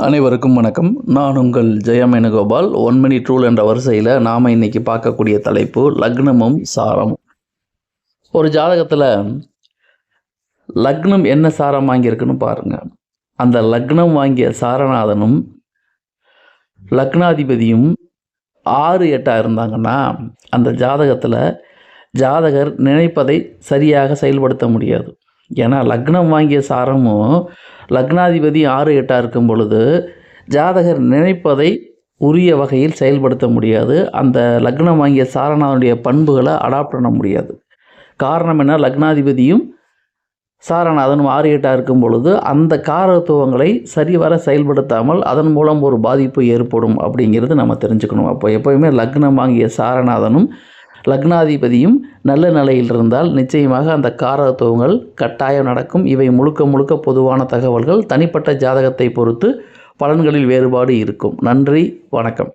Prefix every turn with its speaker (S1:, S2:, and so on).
S1: அனைவருக்கும் வணக்கம். நான் உங்கள் ஜெயமேனுகோபால் ஒன் மினிட் ரூல் என்ற வரிசையில் நாம் இன்னைக்கு பார்க்கக்கூடிய தலைப்பு லக்னமும் சாரமும் ஒரு ஜாதகத்தில் லக்னம் என்ன சாரம் வாங்கியிருக்குன்னு பாருங்கள் அந்த லக்னம் வாங்கிய சாரநாதனும் லக்னாதிபதியும் ஆறு எட்டாக இருந்தாங்கன்னா அந்த ஜாதகத்தில் ஜாதகர் நினைப்பதை சரியாக செயல்படுத்த முடியாது. ஏன்னா லக்னம் வாங்கிய சாரமும் லக்னாதிபதி ஆறு எட்டாக இருக்கும் பொழுது ஜாதகர் நினைப்பதை உரிய வகையில் செயல்படுத்த முடியாது. அந்த லக்னம் வாங்கிய சாரநாதனுடைய பண்புகளை அடாப்ட் பண்ண முடியாது. காரணம் என்ன? லக்னாதிபதியும் சாரநாதனும் ஆறு எட்டாக இருக்கும் பொழுது அந்த காரத்துவங்களை சரிவர செயல்படுத்தாமல் அதன் மூலம் ஒரு பாதிப்பு ஏற்படும் அப்படிங்கிறது நம்ம தெரிஞ்சுக்கணும். அப்போ எப்போயுமே லக்னம் வாங்கிய சாரநாதனும் லக்னாதிபதியும் நல்ல நிலையில் இருந்தால் நிச்சயமாக அந்த காரத்துவங்கள் கட்டாயம் நடக்கும். இவை முழுக்க முழுக்க பொதுவான தகவல்கள். தனிப்பட்ட ஜாதகத்தை பொறுத்து பலன்களில் வேறுபாடு இருக்கும். நன்றி. வணக்கம்.